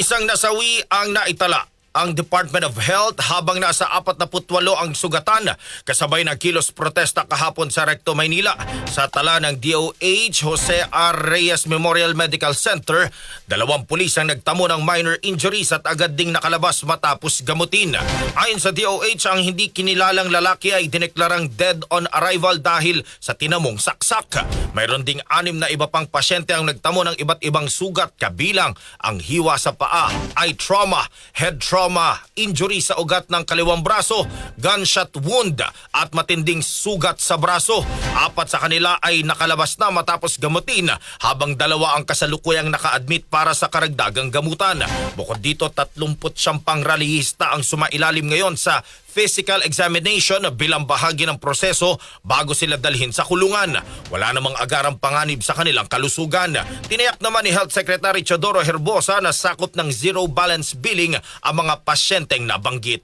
Isang nasawi ang naitala ang Department of Health habang nasa 48 ang sugatan kasabay ng kilos protesta kahapon sa Recto, Maynila. Sa tala ng DOH Jose R. Reyes Memorial Medical Center, dalawang pulis ang nagtamo ng minor injuries at agad ding nakalabas matapos gamutin. Ayon sa DOH, ang hindi kinilalang lalaki ay dineklarang dead on arrival dahil sa tinamong saksak. Mayroon ding anim na iba pang pasyente ang nagtamo ng iba't ibang sugat kabilang ang hiwa sa paa, eye trauma, head trauma, injury sa ugat ng kaliwang braso, gunshot wound at matinding sugat sa braso. Apat sa kanila ay nakalabas na matapos gamutin habang dalawa ang kasalukuyang naka-admit para sa karagdagang gamutan. Bukod dito, 30 pang rallyista ang sumailalim ngayon sa physical examination bilang bahagi ng proseso bago sila dalhin sa kulungan. Wala namang agarang panganib sa kanilang kalusugan. Tinayak naman ni Health Secretary Chodoro Herbosa na sakop ng zero balance billing ang mga pasyenteng nabanggit.